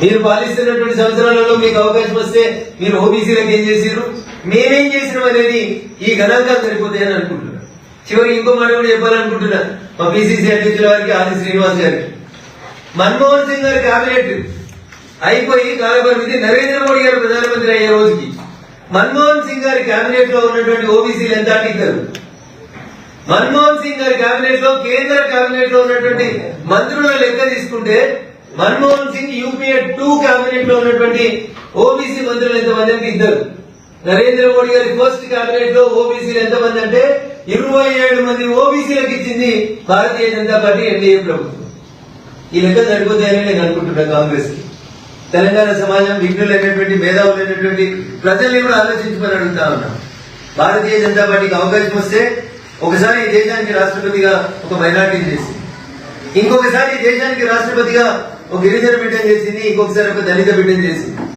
మీరు పాలిస్తున్నటువంటి సంవత్సరాలలో మీకు అవకాశం వస్తే మీరు ఓబీసీలకు ఏం చేశారు మేమేం చేసినాం అనేది ఈ గణాంకాలు సరిపోతాయని అనుకుంటున్నాను చివరికి ఇంకో మాట కూడా చెప్పాలనుకుంటున్నా. మా పిసిసి అధ్యక్షుల వారికి ఆది శ్రీనివాస్ గారికి. మన్మోహన్ సింగ్ గారి కేబినెట్ అయిపోయి కాలపరిమితి నరేంద్ర మోడీ గారు ప్రధానమంత్రి అయ్యే రోజుకి మన్మోహన్ సింగ్ గారి కేబినెట్లో ఉన్నటువంటి ఓబీసీలు ఎంత అడిగారు మన్మోహన్ సింగ్ గారి కేబినెట్లో కేంద్ర కేబినెట్లో ఉన్నటువంటి మంత్రుల లెక్క తీసుకుంటే మన్మోహన్ సింగ్ యూపీఏ టూ కేబినెట్లో ఉన్నటువంటి ఓబీసీ మంత్రులు ఎంతమంది అంటే ఇద్దరు. నరేంద్ర మోడీ గారి ఫస్ట్ కేబినెట్లో ఓబీసీలు ఎంతమంది అంటే ఇరవై ఏడు మంది ఓబీసీలకు ఇచ్చింది భారతీయ జనతా పార్టీ ఎన్డీఏ ప్రభుత్వం. ఈ లెక్క సరిపోతాయని నేను అనుకుంటున్నా కాంగ్రెస్కి తెలంగాణ సమాజం విఘ్నులైనటువంటి మేధావులైనటువంటి ప్రజల్ని కూడా ఆలోచించమని అడుగుతా ఉన్నా. భారతీయ జనతా పార్టీకి అవకాశం వస్తే ఒకసారి ఈ దేశానికి రాష్ట్రపతిగా ఒక మైనార్టీ చేసి ఇంకొకసారి దేశానికి రాష్ట్రపతిగా ఒక గిరిజన బిడ్డను చేసింది ఇంకొకసారి ఒక దళిత బిడ్డను చేసింది.